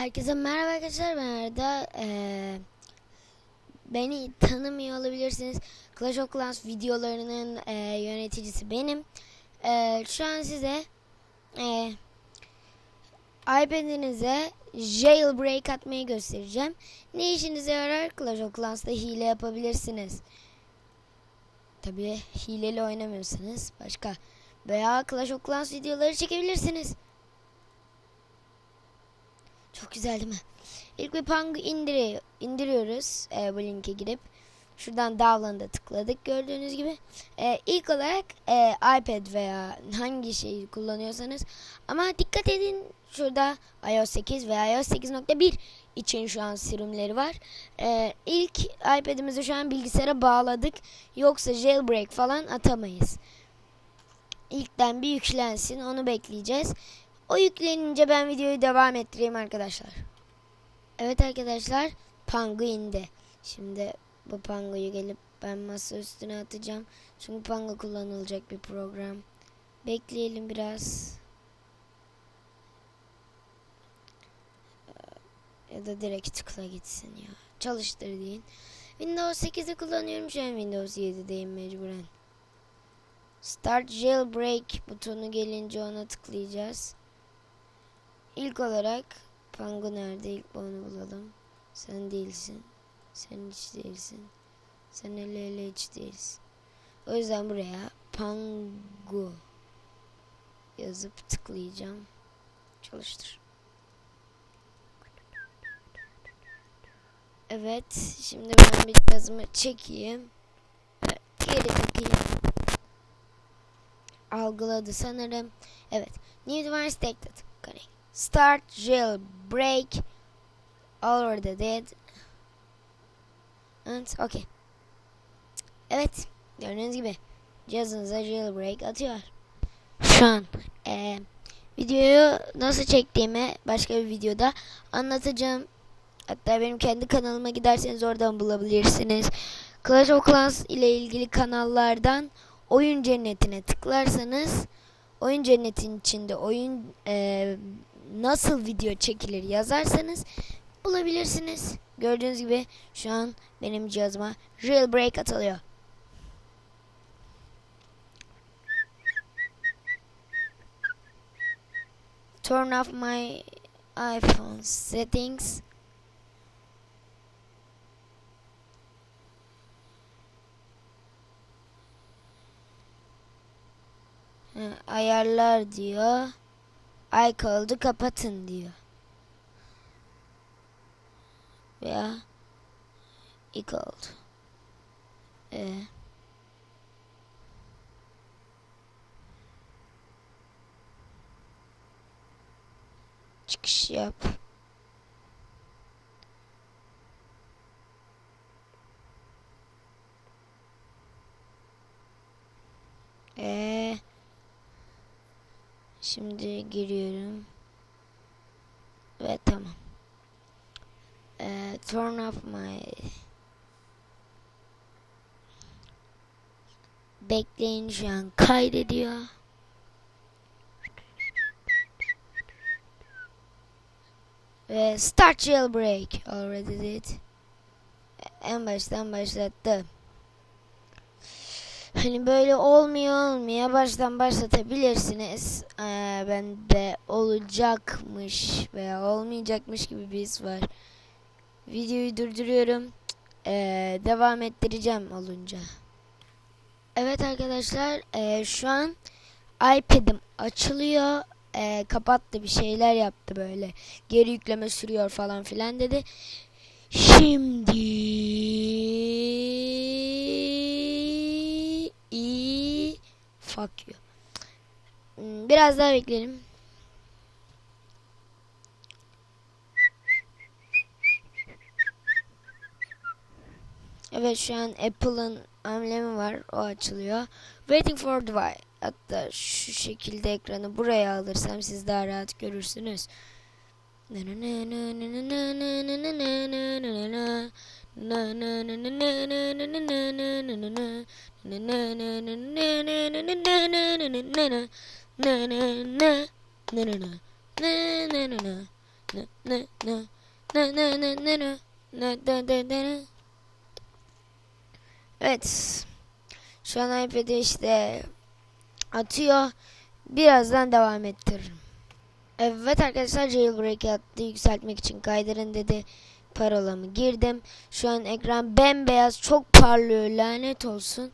Herkese merhaba arkadaşlar ben Arda. Ee, beni tanımıyor olabilirsiniz. Clash of Clans videolarının e, yöneticisi benim. Ee, şu an size e, iPad'inize jailbreak atmayı göstereceğim. Ne işinize yarar? Clash of Clans'ta hile yapabilirsiniz. Tabii hileli oynamıyorsanız başka. Veya Clash of Clans videoları çekebilirsiniz. Çok güzel değil mi? İlk bir Pang'ı indiri indiriyoruz e, bu linke girip. Şuradan download'a tıkladık gördüğünüz gibi. E, ilk olarak e, iPad veya hangi şeyi kullanıyorsanız. Ama dikkat edin şurada iOS 8 veya iOS 8.1 için şu an sürümleri var. E, ilk iPad'imizi şu an bilgisayara bağladık. Yoksa jailbreak falan atamayız. İlkten bir yüklensin onu bekleyeceğiz. O yüklenince ben videoyu devam ettireyim arkadaşlar. Evet arkadaşlar Pangu indi. Şimdi bu Pangu'yu gelip ben masa üstüne atacağım. Çünkü Pangu kullanılacak bir program. Bekleyelim biraz. Ee, Ya da direkt tıkla gitsin ya. Çalıştır deyin. Windows 8'i kullanıyorum şu an Windows 7'deyim mecburen. Start Jailbreak butonu gelince ona tıklayacağız. İlk olarak Pangu nerede? İlk onu bulalım. Sen değilsin. Sen hiç değilsin. Sen hele hele hiç değilsin. O yüzden buraya Pangu yazıp tıklayacağım. Çalıştır. Evet. Şimdi ben bir yazımı çekeyim. Geri takayım. Algıladı sanırım. Evet. New device detected. Connect. Start jailbreak. Already did. And okay. Evet. Gördüğünüz gibi cihazınıza jailbreak atıyor. Şu an eee, videoyu nasıl çektiğimi başka bir videoda anlatacağım. Hatta benim kendi kanalıma giderseniz oradan bulabilirsiniz. Clash of Clans ile ilgili kanallardan oyun cennetine tıklarsanız oyun cennetin içinde oyun eee, nasıl video çekilir yazarsanız bulabilirsiniz. Gördüğünüz gibi şu an benim cihazıma jailbreak atılıyor. Turn off my iPhone settings. Ayarlar diyor. iCloud'u kapatın diyor. Veya iCloud. Ee, çıkış yap. Ee, şimdi giriyorum. Ve tamam. Ee, turn off my Bekleyin şu an kaydediyor. Ve start jailbreak already did. En baştan başlattı. Hani böyle olmuyor olmuyor baştan başlatabilirsiniz. Ee, ben de olacakmış veya olmayacakmış gibi bir his var. Videoyu durduruyorum. Ee, devam ettireceğim olunca. Evet arkadaşlar ee, şu an iPad'im açılıyor. Ee, kapattı bir şeyler yaptı böyle. Geri yükleme sürüyor falan filan dedi. Şimdi fuck you. Hmm, Biraz daha bekleyelim. Evet şu an Apple'ın amblemi var. O açılıyor. Waiting for device. Hatta şu şekilde ekranı buraya alırsam siz daha rahat görürsünüz. Evet. Şu an iPad'i işte atıyor. Birazdan devam ettiririm. Evet arkadaşlar jailbreak'i attı yükseltmek için kaydırın dedi. Parolamı girdim. Şu an ekran bembeyaz çok parlıyor lanet olsun.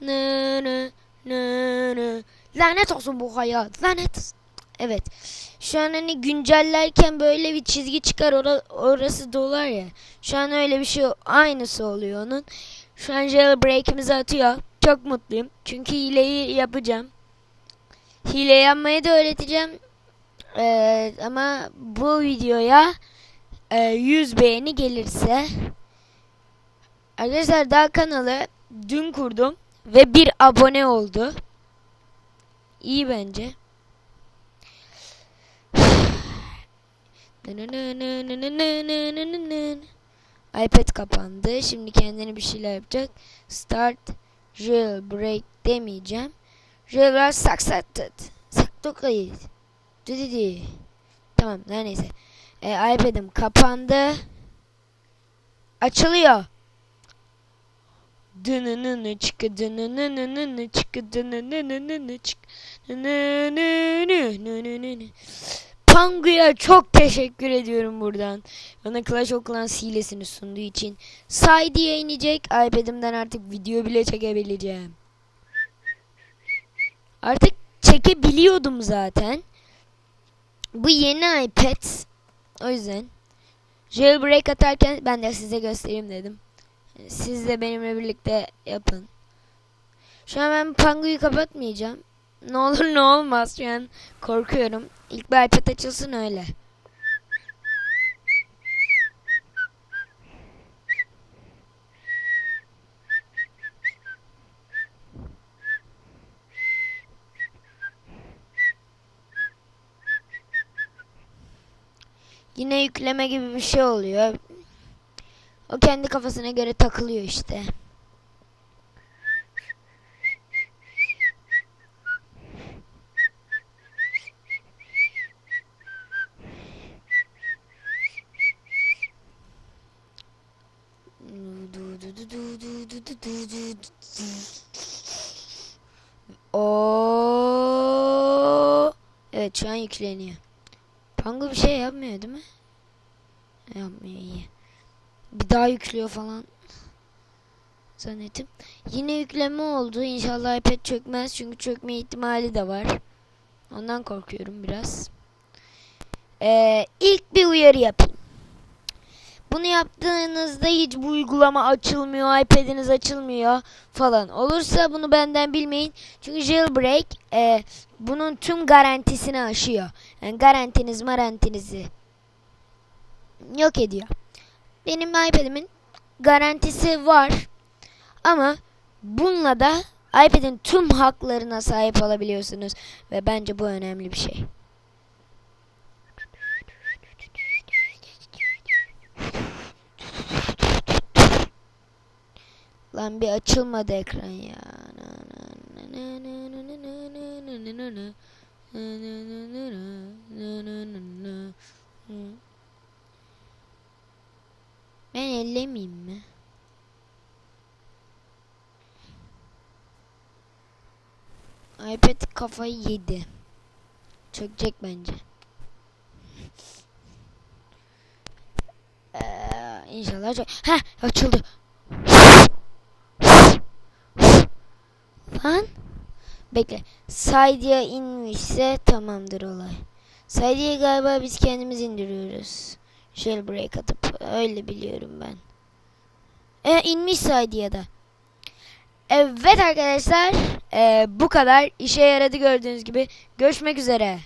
Ne ne ne ne. Lanet olsun bu hayat lanet. Evet. Şu an hani güncellerken böyle bir çizgi çıkar ora- orası dolar ya. Şu an öyle bir şey aynısı oluyor onun. Şu an jailbreak'imizi atıyor. Çok mutluyum. Çünkü hileyi yapacağım. Hile yapmayı da öğreteceğim. Ee, ama bu videoya e, 100 beğeni gelirse Arkadaşlar daha kanalı dün kurdum ve bir abone oldu. İyi bence. iPad kapandı. Şimdi kendini bir şeyler yapacak. Start jailbreak demeyeceğim. Jailbreak succeeded. Succeeded. Dedi. Tamam her neyse. E, iPad'im kapandı. Açılıyor. Dınınını çıkı dınınını çıkı dınınını çıkı Pangu'ya çok teşekkür ediyorum buradan. Bana Clash of Clans hilesini sunduğu için. Saydiye inecek. iPad'imden artık video bile çekebileceğim. Artık çekebiliyordum zaten. Bu yeni iPad. O yüzden jailbreak atarken ben de size göstereyim dedim. Siz de benimle birlikte yapın. Şu an ben Pangu'yu kapatmayacağım. Ne olur ne olmaz şu an korkuyorum. İlk bir iPad açılsın öyle. Yine yükleme gibi bir şey oluyor. O kendi kafasına göre takılıyor işte. O Evet şu an yükleniyor. Pangu bir şey yapmıyor değil mi? Yapmıyor iyi. Bir daha yüklüyor falan. Zannettim. Yine yükleme oldu. İnşallah iPad çökmez. Çünkü çökme ihtimali de var. Ondan korkuyorum biraz. Ee, ilk bir uyarı yapayım. Bunu yaptığınızda hiç bu uygulama açılmıyor, iPad'iniz açılmıyor falan olursa bunu benden bilmeyin. Çünkü jailbreak e, bunun tüm garantisini aşıyor. Yani garantiniz marantinizi yok ediyor. Benim iPad'imin garantisi var. Ama bununla da iPad'in tüm haklarına sahip olabiliyorsunuz. Ve bence bu önemli bir şey. Lan bir açılmadı ekran ya. Ben ellemeyeyim mi? iPad kafayı yedi. Çökecek bence. Ee, inşallah çök. Heh açıldı. Lan. Bekle. Saydiye inmişse tamamdır olay. Saydiye galiba biz kendimiz indiriyoruz. Jailbreak atıp öyle biliyorum ben. E inmiş Saydiye'de. Evet arkadaşlar e, bu kadar işe yaradı gördüğünüz gibi. Görüşmek üzere.